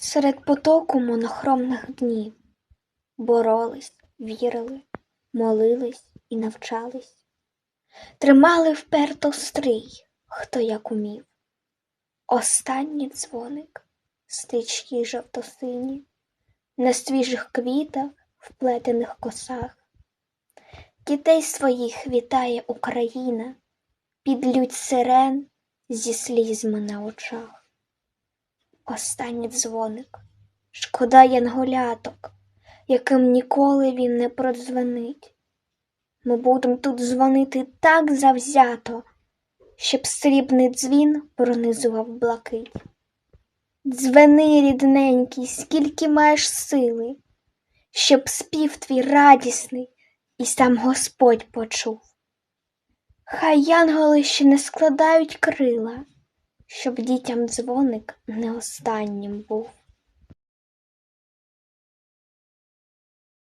Серед потоку монохромних днів боролись, вірили, молились і навчались, тримали вперто стрій, хто як умів. Останній дзвоник, стрічки жовто-сині, на свіжих квітах, вплетених косах. Дітей своїх вітає Україна, під лють сирен зі слізьми на очах. Останній дзвоник, шкода янголяток, яким ніколи він не продзвонить. Ми будем тут дзвонити так завзято, щоб срібний дзвін пронизував блакить. Дзвени, рідненький, скільки маєш сили, щоб спів твій радісний і сам Господь почув. Хай янголи ще не складають крила, щоб дітям дзвоник не останнім був.